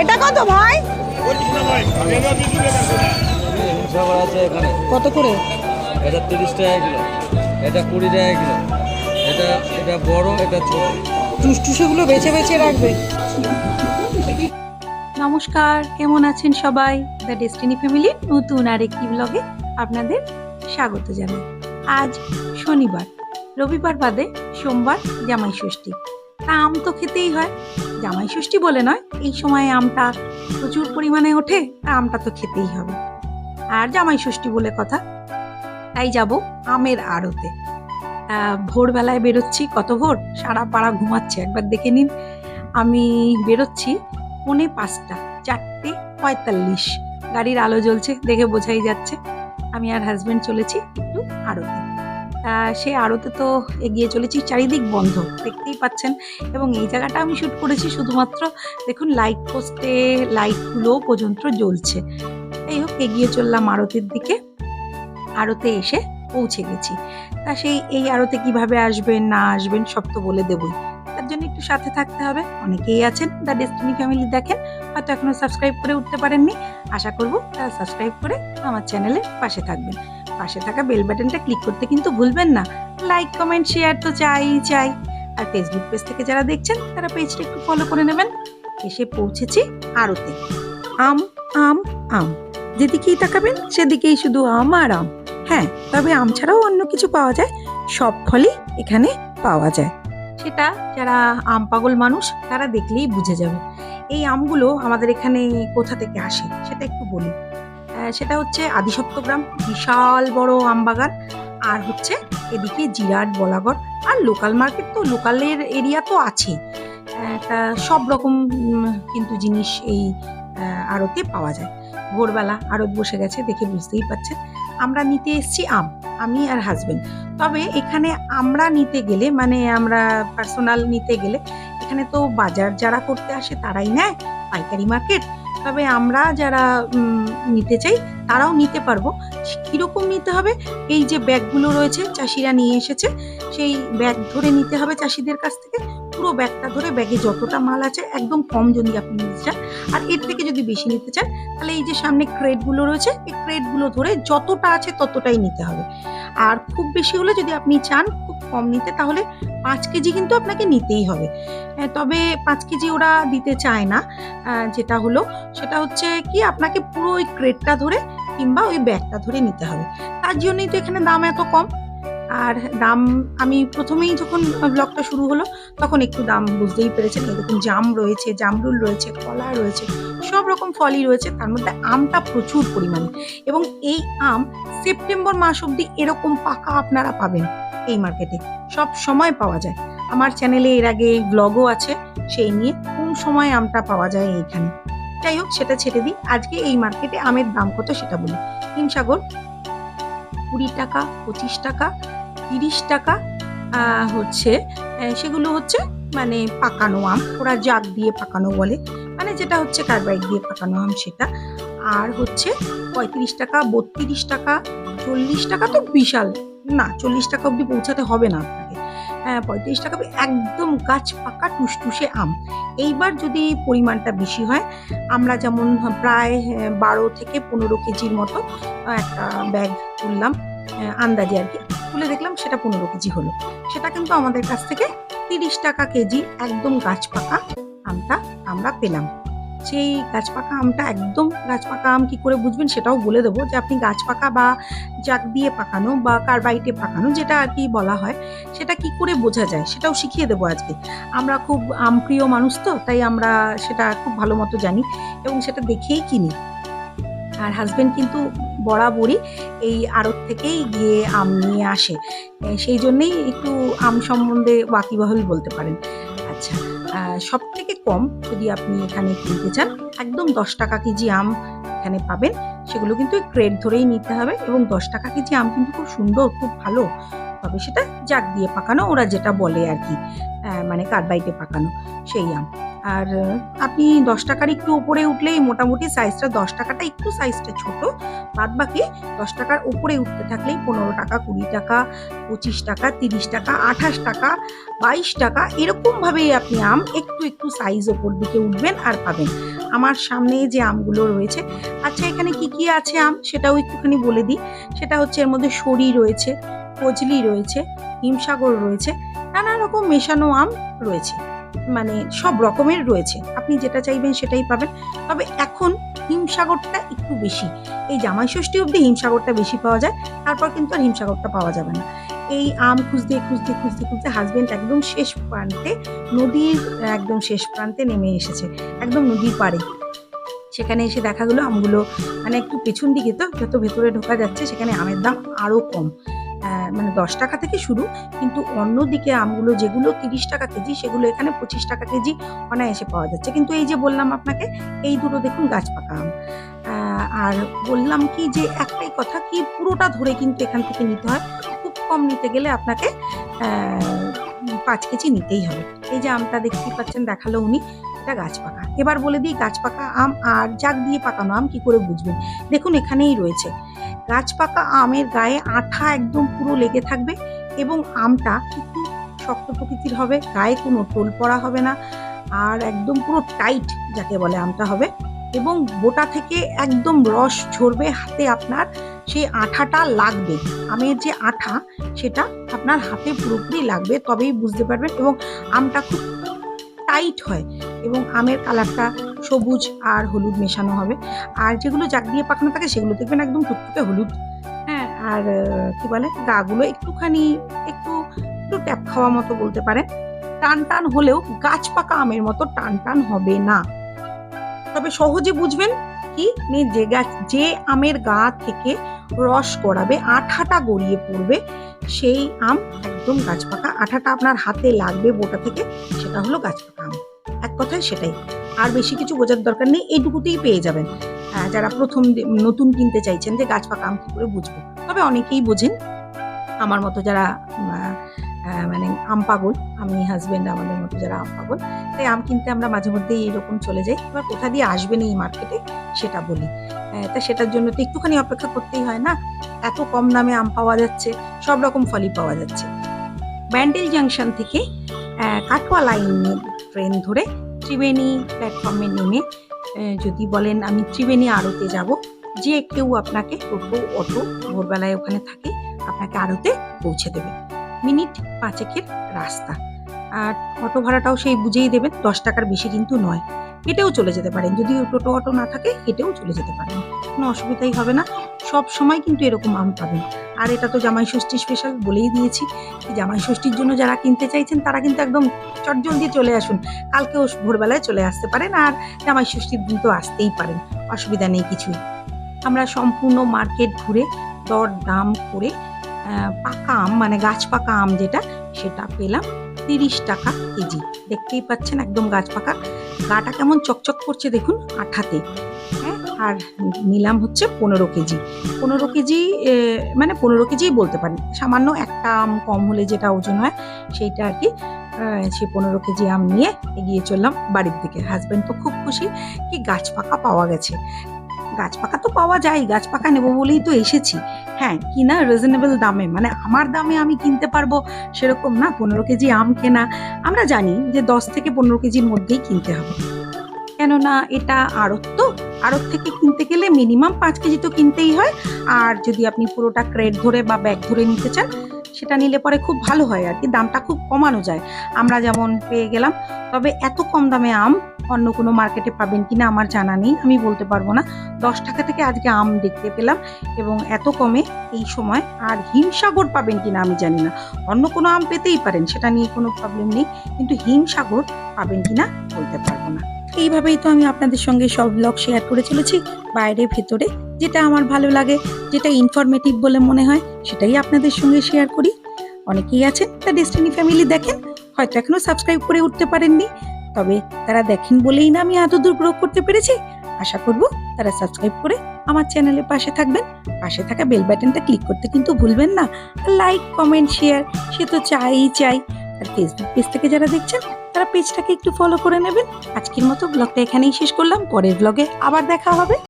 এটা কত ভাই? সবার আছে এখানে কত করে? এটা তিরিশ টাকা কিলো। এটা কুড়ি টাকা কিলো। এটা এটা বড় এটা ছোট। টুসটুসেগুলো বেছে বেছে রাখবে। নমস্কার কেমন আছেন সবাই? দ্য ডেস্টিনি ফ্যামিলির নতুন আরেকটি ব্লগে আপনাদের স্বাগত জানাই। আজ শনিবার রবিবার বাদে সোমবার জামাই ষষ্ঠী তা আম তো খেতেই হয়। জামাই ষষ্ঠী বলে নয়, এই সময় আমটা প্রচুর পরিমাণে ওঠে আমটা তো খেতেই হবে। আর জামাই ষষ্ঠী বলে কথা, তাই যাব আমের আড়তে। ভোরবেলায় বেরোচ্ছি, কত ভোর? সারা পাড়া ঘুমাচ্ছে, একবার দেখে নিন। আমি বেরোচ্ছি পৌনে পাঁচটা, চারটে পঁয়তাল্লিশ। গাড়ির আলো জ্বলছে, দেখে বোঝাই যাচ্ছে। আমি আর হাজবেন্ড চলেছি একটু আড়তে। তা সেই আড়তে তো এগিয়ে চলেছি, চারিদিক বন্ধ, দেখতেই পাচ্ছেন। এবং এই জায়গাটা আমি শ্যুট করেছি শুধুমাত্র, দেখুন লাইট পোস্টে লাইটগুলো পর্যন্ত জ্বলছে। এই হোক, এগিয়ে চললাম আড়তের দিকে। আরতে এসে পৌঁছে গেছি। তা সেই এই আড়তে কীভাবে আসবেন, না আসবেন, সব তো বলে দেবই। তার জন্য একটু সাথে থাকতে হবে। অনেকেই আছেন দ্য ডেস্টিনি ফ্যামিলি দেখেন, হয়তো এখনও সাবস্ক্রাইব করে উঠতে পারেননি। আশা করব তারা সাবস্ক্রাইব করে আমার চ্যানেলের পাশে থাকবেন। পাশে থাকা বেল বাটনটা ক্লিক করতে কিন্তু ভুলবেন না। লাইক কমেন্ট শেয়ার তো চাই চাই আর ফেসবুক পেজ থেকে যারা দেখছেন, তারা পেজটা একটু ফলো করে নেবেন। এসে পৌঁছেছি আরতে। আম আম আম। যেদিকেই তাকাবেন, সেদিকেই শুধু আম আর আম। হ্যাঁ তবে আম ছাড়াও অন্য কিছু পাওয়া যায়। সব ফলই এখানে পাওয়া যায়। সেটা যারা আম পাগল মানুষ, তারা দেখলেই বুঝে যাবে। এই আমগুলো আমাদের এখানে কোথা থেকে আসে, সেটা একটু বলি সেটা হচ্ছে আদিসপ্তগ্রাম, বিশাল বড় আম বাগান আর হচ্ছে এদিকে জিরাট, বলাগড় আর লোকাল মার্কেট তো লোকালের এরিয়া তো তা সব রকম কিন্তু জিনিস এই আড়তে পাওয়া যায়। ভোরবেলা আড়ত বসে গেছে দেখে বুঝতেই পারছেন আমরা নিতে এসছি আম, আমি আর হাজবেন্ড তবে এখানে আমরা নিতে গেলে মানে আমরা পার্সোনাল নিতে গেলে, এখানে তো বাজার যারা করতে আসে তারাই নেয়। পাইকারি মার্কেট তবে আমরা যারা নিতে চাই, তারাও নিতে পারব। কীরকম নিতে হবে? এই যে ব্যাগগুলো রয়েছে, চাষিরা নিয়ে এসেছে, সেই ব্যাগ ধরে নিতে হবে চাষিদের কাছ থেকে। পুরো ব্যাগটা ধরে ব্যাগে যতটা মাল আছে একদম কম যদি আপনি নিতে চান। আর এর থেকে যদি বেশি নিতে চান, তাহলে এই যে সামনে ক্রেটগুলো রয়েছে, এই ক্রেটগুলো ধরে যতটা আছে ততটাই নিতে হবে। আর খুব বেশি হলে যদি আপনি চান খুব কম নিতে, তাহলে পাঁচ কেজি কিন্তু আপনাকে নিতেই হবে। তবে পাঁচ কেজি ওরা দিতে চায় না। যেটা হলো, সেটা হচ্ছে কি আপনাকে পুরো ওই ক্রেটটা ধরে কিংবা ওই ব্যাগটা ধরে নিতে হবে। তার জন্যই তো এখানে দাম এত কম। আর দাম, আমি প্রথমেই যখন ব্লগটা শুরু হলো, তখন একটু দাম বুঝতেই পেরেছেন। দেখুন, জাম রয়েছে, জামরুল রয়েছে, কলা রয়েছে, সব রকম ফলই রয়েছে। তার মধ্যে আমটা প্রচুর পরিমাণে। এবং এই আম সেপ্টেম্বর মাস অবধি এরকম পাকা আপনারা পাবেন এই মার্কেটে। সব সময় পাওয়া যায়। আমার চ্যানেলে এর আগে ব্লগও আছে, সেই নিয়ে কোন সময় আমটা পাওয়া যায় এইখানে। যাই হোক, সেটা ছেড়ে দিই। আজকে এই মার্কেটে আমের দাম কত সেটা বলি। হিমসাগর কুড়ি টাকা, পঁচিশ টাকা, তিরিশ টাকা হচ্ছে সেগুলো হচ্ছে মানে পাকানো আম। ওরা জাগ দিয়ে পাকানো বলে। মানে যেটা হচ্ছে কার্বাইড দিয়ে পাকানো আম সেটা। আর হচ্ছে পঁয়ত্রিশ টাকা, বত্রিশ টাকা, চল্লিশ টাকা তো বিশাল। না, চল্লিশ টাকা অবধি পৌঁছাতে হবে না পঁয়ত্রিশ টাকা একদম গাছ পাকা টুসটুসে আম। এইবার যদি পরিমাণটা বেশি হয়, আমরা যেমন প্রায় বারো থেকে পনেরো কেজির মতো একটা ব্যাগ তুললাম আন্দাজে আর কি। তুলে দেখলাম সেটা পনেরো কেজি হলো। সেটা কিন্তু আমাদের কাছ থেকে তিরিশ টাকা কেজি একদম গাছ পাকা আমটা আমরা পেলাম। সেই গাছ পাকা আমটা একদম গাছ পাকা আম কি করে বুঝবেন সেটাও বলে দেবো যে আপনি গাছ পাকা বা জাগ দিয়ে পাকানো বা কার্বাইটে পাকানো যেটা আর কি বলা হয়, সেটা কি করে বোঝা যায় সেটাও শিখিয়ে দেবো আজকে। আমরা খুব আমপ্রিয় মানুষ তো, তাই আমরা সেটা খুব ভালো মতো জানি এবং সেটা দেখেই কিনি। আর হাজবেন্ড কিন্তু বরাবরই এই আড়ত থেকেই গিয়ে আম নিয়ে আসে। সেই জন্যেই একটু আম সম্বন্ধে ওয়াকিবহল বলতে পারেন। আচ্ছা। সব থেকে কম যদি আপনি এখানে কিনতে চান, একদম দশ টাকা কেজি আম এখানে পাবেন। সেগুলো কিন্তু ক্রেট ধরেই নিতে হবে এবং দশ টাকা কেজি আম কিন্তু খুব সুন্দর, খুব ভালো। তবে সেটা জাগ দিয়ে পাকানো, ওরা যেটা বলে আর কি মানে কার্বাইটে পাকানো, সেই আম। আর আপনি দশ টাকার একটু উপরে উঠলেই মোটামুটি সাইজটা দশ টাকাটা একটু সাইজটা ছোট। বাদ বাকি দশ টাকার উপরে উঠতে থাকলেই পনেরো টাকা, কুড়ি টাকা, পঁচিশ টাকা, তিরিশ টাকা, আঠাশ টাকা, বাইশ টাকা, এরকমভাবেই আপনি আম একটু একটু সাইজ ওপর দিকে উঠবেন আর পাবেন। আমার সামনে যে আমগুলো রয়েছে আচ্ছা এখানে কি কি আছে আম? সেটাও একটুখানি বলে দিই। সেটা হচ্ছে এর মধ্যে সরি রয়েছে ফজলি রয়েছে, হিমসাগর রয়েছে, নানা রকম মেশানো আম রয়েছে। মানে সব রকমের রয়েছে। আপনি যেটা চাইবেন সেটাই পাবেন। তবে এখন হিমসাগরটা একটু বেশি। এই জামাই ষষ্ঠী অবধি হিমসাগরটা বেশি পাওয়া যায়। তারপর কিন্তু আর হিমসাগরটা পাওয়া যাবে না। এই আম খুঁজতে খুঁজতে খুঁজতে খুঁজতে হাজবেন্ড একদম শেষ প্রান্তে, নদীর একদম শেষ প্রান্তে নেমে এসেছে। একদম নদীর পাড়ে। সেখানে এসে দেখা গেলো আমগুলো মানে একটু পেছন দিকে তো, যত ভেতরে ঢোকা যাচ্ছে সেখানে আমের দাম আরও কম। মানে দশ টাকা থেকে শুরু, কিন্তু অন্যদিকে আমগুলো যেগুলো তিরিশ টাকা কেজি, সেগুলো এখানে পঁচিশ টাকা কেজি অনায়াসে পাওয়া যাচ্ছে। কিন্তু এই যে বললাম আপনাকে, এই দুটো দেখুন গাছ পাকা আম। আর বললাম কি যে একটাই কথা কি পুরোটা ধরে কিন্তু এখান থেকে নিতে হয়, খুব কম নিতে গেলে আপনাকে পাঁচ কেজি নিতেই হবে। এই যে আমটা দেখতেই পাচ্ছেন, দেখাল উনি, এটা গাছ পাকা। এবার বলে দিই গাছ পাকা আম, আর জাগ দিয়ে পাকানো আম, কি করে বুঝবেন? দেখুন এখানেই রয়েছে। গাছ পাকা আমের গায়ে আঠা একদম পুরো লেগে থাকবে এবং আমটা একটু শক্ত প্রকৃতির হবে, গায়ে কোনো টোল পড়া হবে না আর একদম পুরো টাইট যাকে বলে আমটা হবে এবং বোটা থেকে একদম রস ঝরবে হাতে আপনার সেই আঠাটা লাগবে। আমের যে আঠা সেটা আপনার হাতে পুরোপুরি লাগবে তবেই বুঝতে পারবেন এবং আমটা খুব টাইট হয় এবং আমের কালারটা সবুজ আর হলুদ মেশানো হবে। আর যেগুলো জাগ দিয়ে পাকানো থাকে সেগুলো দেখবেন একদম টুকটুকে হলুদ। হ্যাঁ। আর কি বলে গাগুলো একটুখানি একটু একটু ট্যাপ খাওয়া মতো বলতে পারেন। টান টান হলেও গাছ পাকা আমের মতো টান টান হবে না। তবে সহজে বুঝবেন কি নে যে গাছ যে আমের গা থেকে রস গড়াবে আঠাটা গড়িয়ে পড়বে সেই আম একদম গাছ পাকা। আঠাটা আপনার হাতে লাগবে বোটা থেকে সেটা হলো গাছ পাকা আম। এক কথায় সেটাই। আর বেশি কিছু বোঝার দরকার নেই, এইটুকুতেই পেয়ে যাবেন। যারা প্রথম নতুন কিনতে চাইছেন যে গাছ পাকা আম কি করে বুঝব? তবে অনেকেই বোঝেন। আমার মতো যারা মানে আম পাগল, আমি হাজবেন্ড আমাদের মতো যারা আম পাগল, তাই আম কিনতে আমরা মাঝে মধ্যেই এরকম চলে যাই। এবার কোথা দিয়ে আসবেন এই মার্কেটে সেটা বলি। তা সেটার জন্য তো একটুখানি অপেক্ষা করতেই হয় না? এত কম দামে আম পাওয়া যাচ্ছে, সব রকম ফলই পাওয়া যাচ্ছে। ব্যান্ডেল জাংশন থেকে কাটোয়া লাইন ট্রেন ধরে ত্রিবেণী প্ল্যাটফর্মে নেমে যদি বলেন আমি ত্রিবেণী আড়তে যাব, যে কেউ আপনাকে টোটো, অটো ভোরবেলায় ওখানে থাকে, আপনাকে আড়তে পৌঁছে দেবে। মিনিট পাঁচেকের রাস্তা। আর অটো ভাড়াটাও সেই বুঝেই দেবেন, দশ টাকার বেশি কিন্তু নয়। হেঁটেও চলে যেতে পারেন। যদি টোটো, অটো না থাকে, হেঁটেও চলে যেতে পারেন। কোনো অসুবিধাই হবে না। সব সময় কিন্তু এরকম আম পাবেন আর এটা তো জামাই ষষ্ঠী স্পেশাল বলেই দিয়েছি। জামাই ষষ্ঠীর জন্য যারা কিনতে চাইছেন, তারা কিন্তু একদম চটজলদি চলে আসুন। কালকেও ভোরবেলায় চলে আসতে পারেন আর জামাই ষষ্ঠীর দিন তো আসতেই পারেন। অসুবিধা নেই কিছুই। আমরা সম্পূর্ণ মার্কেট ঘুরে দর দাম করে পাকা আম মানে গাছ পাকা আম যেটা, সেটা পেলাম তিরিশ টাকা কেজি। দেখতেই পাচ্ছেন একদম গাছ পাকা। গাটা কেমন চকচক করছে দেখুন, আঠাতে। হ্যাঁ? আর নিলাম হচ্ছে পনেরো কেজি। পনেরো কেজি মানে পনেরো কেজিই বলতে পারি। সামান্য একটা আম কম হলে যেটা ওজন হয়, সেইটা আর কি সে পনেরো কেজি আম নিয়ে এগিয়ে চললাম বাড়ির দিকে। হাজব্যান্ড তো খুব খুশি কি গাছ পাকা পাওয়া গেছে। গাছ পাকা তো পাওয়া যায়, গাছ পাকা নেব বলেই তো এসেছি। হ্যাঁ কিনা রিজনেবল দামে মানে আমার দামে আমি কিনতে পারব সেরকম না, পনেরো কেজি আম কেনা। আমরা জানি যে দশ থেকে পনেরো কেজির মধ্যেই কিনতে হবে। কেননা এটা আড়ত তো আড়ত থেকে কিনতে গেলে মিনিমাম পাঁচ কেজি তো কিনতেই হয়। আর যদি আপনি পুরোটা ক্রেট ধরে বা ব্যাগ ধরে নিতে চান, সেটা নিলে পরে খুব ভালো হয় আর কি, দামটা খুব কমানো যায়। আমরা যেমন পেয়ে গেলাম, তবে এত কম দামে আম অন্য কোনো মার্কেটে পাবেন কিনা আমার জানা নেই, আমি বলতে পারব না। দশ টাকা থেকে আজকে আম দেখতে পেলাম এবং এত কমে এই সময় আর হিমসাগর পাবেন কিনা আমি জানি না। অন্য কোনো আম পেতেই পারেন, সেটা নিয়ে কোনো প্রবলেম নেই, কিন্তু হিমসাগর পাবেন কিনা বলতে পারব না। এইভাবেই তো আমি আপনাদের সঙ্গে সব ব্লগ শেয়ার করে চলেছি। বাইরে, ভেতরে, যেটা আমার ভালো লাগে, যেটা ইনফরমেটিভ বলে মনে হয়, সেটাই আপনাদের সঙ্গে শেয়ার করি। অনেকেই আছেন, তা ডেস্টিনি ফ্যামিলি দেখেন, হয়তো এখনও সাবস্ক্রাইব করে উঠতে পারেননি, তবে তারা দেখেন বলেই না আমি এত দূর করতে পেরেছি। আশা করব তারা সাবস্ক্রাইব করে আমার চ্যানেলের পাশে থাকবেন। পাশে থাকা বেল বাটনটা ক্লিক করতে কিন্তু ভুলবেন না। লাইক কমেন্ট শেয়ার সে তো চাইই চাই। আর ফেসবুক পেজ থেকে যারা দেখছেন তারা পেজটাকে একটু ফলো করে নেবেন। আজকের মতো ব্লগটা এখানেই শেষ করলাম। পরের ব্লগে আবার দেখা হবে।